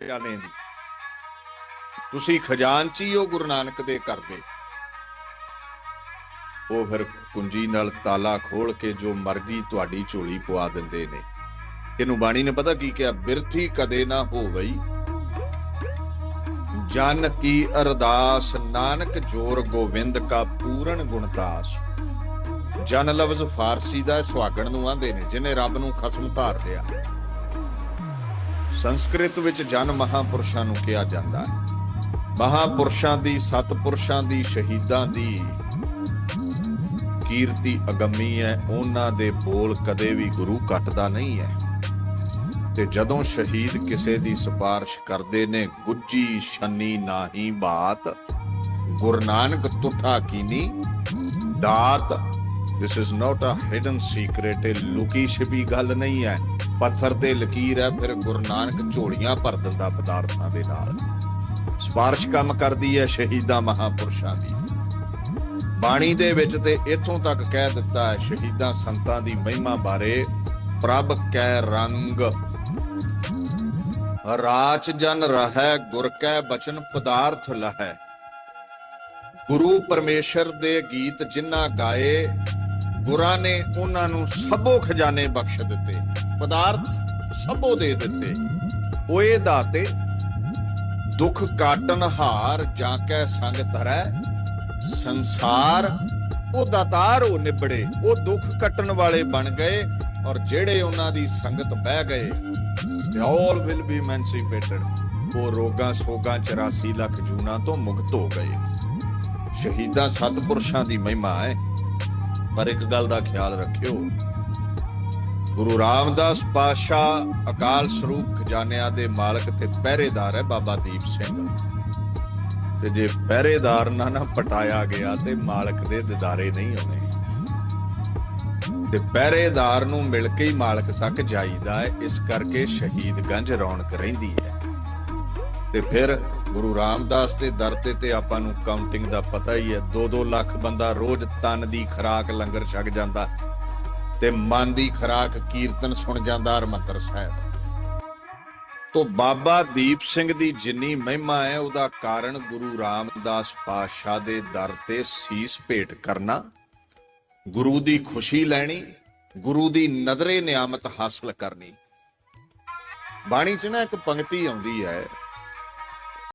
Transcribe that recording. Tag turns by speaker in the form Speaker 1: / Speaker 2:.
Speaker 1: ਜਾਣੇ ਦੀ। ਤੁਸੀਂ ਖਜ਼ਾਨਚੀ ਹੋ ਗੁਰੂ ਨਾਨਕ ਦੇ ਘਰ ਉਹ ਫਿਰ ਕੁੰਜੀ ਨਾਲ ਤਾਲਾ ਖੋਲ ਕੇ ਜੋ ਮਰਜ਼ੀ ਤੁਹਾਡੀ ਝੋਲੀ ਪਵਾ ਦਿੰਦੇ ਨੇ। ਇਹਨੂੰ ਬਾਣੀ ਨੇ ਪਤਾ ਕੀ ਕਿਹਾ? ਬਿਰਥੀ ਕਦੇ ਨਾ ਹੋਵਈ। ਜਨ ਕੀ ਅਰਦਾਸ, ਨਾਨਕ ਜੋਰ ਗੋਵਿੰਦ ਕਾ ਪੂਰਨ ਗੁਣਦਾਸ ਜਨ ਲਫ਼ਜ਼ ਫਾਰਸੀ ਦਾ ਸੁਹਾਗਣ ਨੂੰ ਆਂਦੇ ਨੇ ਜਿਹਨੇ ਰੱਬ ਨੂੰ ਖਸਮ ਧਾਰ ਲਿਆ। ਸੰਸਕ੍ਰਿਤ ਵਿੱਚ ਜਨ ਮਹਾਪੁਰਸ਼ਾਂ ਨੂੰ ਕਿਹਾ ਜਾਂਦਾ ਹੈ। ਮਹਾਪੁਰਸ਼ਾਂ ਦੀ, ਸਤਪੁਰਸ਼ਾਂ ਦੀ, ਸ਼ਹੀਦਾਂ ਦੀ ਕੀਰਤੀ ਅਗੰਮੀ ਹੈ। ਉਹਨਾਂ ਦੇ ਬੋਲ ਕਦੇ ਵੀ ਗੁਰੂ ਕੱਟਦਾ ਨਹੀਂ ਹੈ। ਤੇ ਜਦੋਂ ਸ਼ਹੀਦ ਕਿਸੇ ਦੀ ਸਿਫਾਰਿਸ਼ ਕਰਦੇ ਨੇ, ਗੁੱਜੀ ਛੰਨੀ ਨਾਹੀ ਬਾਤ, ਗੁਰੂ ਨਾਨਕ ਤੁਠਾ ਕੀਨੀ, ਦਾਤ this is not a hidden secret, ਇਹ ਲੁਕੀ ਛਿਪੀ ਗੱਲ ਨਹੀਂ ਹੈ। ਪੱਥਰ ਤੇ ਲਕੀਰ ਹੈ, ਫਿਰ ਗੁਰੂ ਨਾਨਕ ਝੋਲੀਆਂ ਭਰ ਦਿੰਦਾ ਪਦਾਰਥਾਂ ਦੇ ਨਾਲ। ਸਪਾਰਸ਼ ਕੰਮ ਕਰਦੀ ਹੈ ਸ਼ਹੀਦਾਂ ਮਹਾਪੁਰਸ਼ਾਂ ਦੀ। ਬਾਣੀ ਦੇ ਵਿੱਚ ਤੇ ਇੱਥੋਂ ਤੱਕ ਕਹਿ ਦਿੱਤਾ ਹੈ, ਸ਼ਹੀਦਾਂ ਸੰਤਾਂ ਦੀ ਮਹਿਮਾ ਬਾਰੇ, ਪ੍ਰਭ ਕੈ ਰੰਗ। ਰਾਚ ਜਨ ਰਹੈ, ਗੁਰ ਕੈ ਬਚਨ ਪਦਾਰਥ ਲਹੈ। ਗੁਰੂ ਪਰਮੇਸ਼ਰ ਦੇ ਗੀਤ ਜਿਨ੍ਹਾਂ ਗਾਏ ਗੁਰਾਂ ਨੇ, ਉਹਨਾਂ ਨੂੰ ਸਭੋ ਖਜ਼ਾਨੇ ਬਖਸ਼ ਦਿੱਤੇ, ਪਦਾਰਥ ਸਭੋ ਦੇ ਦਿੱਤੇ। ਓਏ ਦਾਤੇ, ਦੁੱਖ ਕਾਟਨ ਹਾਰ ਜਾਂ ਕੈ ਸੰਗ ਧਰੈ, ਸੰਸਾਰ ਉਹ ਦਾਤਾਰ ਉਹ ਨਿਬੜੇ, ਉਹ ਦੁੱਖ ਕੱਟਣ ਵਾਲੇ ਬਣ ਗਏ, ਔਰ ਜਿਹੜੇ ਉਹਨਾਂ ਦੀ ਸੰਗਤ ਬਹਿ ਗਏ, they all will be emancipated ਉਹ ਰੋਗਾਂ ਸੋਗਾਂ 84 ਲੱਖ ਜੂਨਾ ਤੋਂ ਮੁਕਤ ਹੋ ਗਏ। ਸ਼ਹੀਦਾਂ ਸਤਪੁਰਸ਼ਾਂ ਦੀ ਮਹਿਮਾ ਹੈ। ਪਰ ਇੱਕ ਗੱਲ ਦਾ ਖਿਆਲ ਰੱਖਿਓ। ਗੁਰੂ ਰਾਮਦਾਸ ਪਾਤਸ਼ਾਹ ਅਕਾਲ ਸਰੂਪ ਖਜ਼ਾਨਿਆਂ ਦੇ ਮਾਲਕ ਤੇ ਪਹਿਰੇਦਾਰ ਹੈ ਬਾਬਾ ਦੀਪ ਸਿੰਘ। ਤੇ ਜੇ ਪਹਿਰੇਦਾਰ ਨਾ ਨਾ ਪਟਾਇਆ ਗਿਆ ਤੇ ਮਾਲਕ ਦੇ ਦਿਦਾਰੇ ਨਹੀਂ ਆਉਣੇ ਤੇ ਪਹਿਰੇਦਾਰ ਨੂੰ ਮਿਲ ਕੇ ਹੀ ਮਾਲਕ ਤੱਕ ਜਾਈਦਾ ਹੈ, ਇਸ ਕਰਕੇ ਸ਼ਹੀਦਗੰਜ ਰੌਣਕ ਰਹਿੰਦੀ ਹੈ। ਤੇ ਫਿਰ ਗੁਰੂ ਰਾਮਦਾਸ ਦੇ ਦਰ ਤੇ ਤੇ ਆਪਾਂ ਨੂੰ ਕਾਊਂਟਿੰਗ ਦਾ ਪਤਾ ਹੀ ਹੈ 2-2 ਲੱਖ ਬੰਦਾ ਰੋਜ਼ ਤਨ ਦੀ ਖਰਾਕ ਲੰਗਰ ਛਕ ਜਾਂਦਾ ਤੇ ਮਨ ਦੀ ਖਰਾਕ ਕੀਰਤਨ ਸੁਣ ਜਾਂਦਾ ਹਰਮੰਦਰ ਸਾਹਿਬ। ਤੋਂ ਬਾਬਾ ਦੀਪ ਸਿੰਘ ਦੀ ਜਿੰਨੀ ਮਹਿਮਾ ਹੈ, ਉਹਦਾ ਕਾਰਨ ਗੁਰੂ ਰਾਮਦਾਸ ਪਾਤਸ਼ਾਹ ਦੇ ਦਰ ਤੇ ਸੀਸ ਭੇਟ ਕਰਨਾ, ਗੁਰੂ ਦੀ ਖੁਸ਼ੀ ਲੈਣੀ, ਗੁਰੂ ਦੀ ਨਜ਼ਰੇ ਨਿਆਮਤ ਹਾਸਲ ਕਰਨੀ। ਬਾਣੀ 'ਚ ਨਾ ਇੱਕ ਪੰਕਤੀ ਆਉਂਦੀ ਹੈ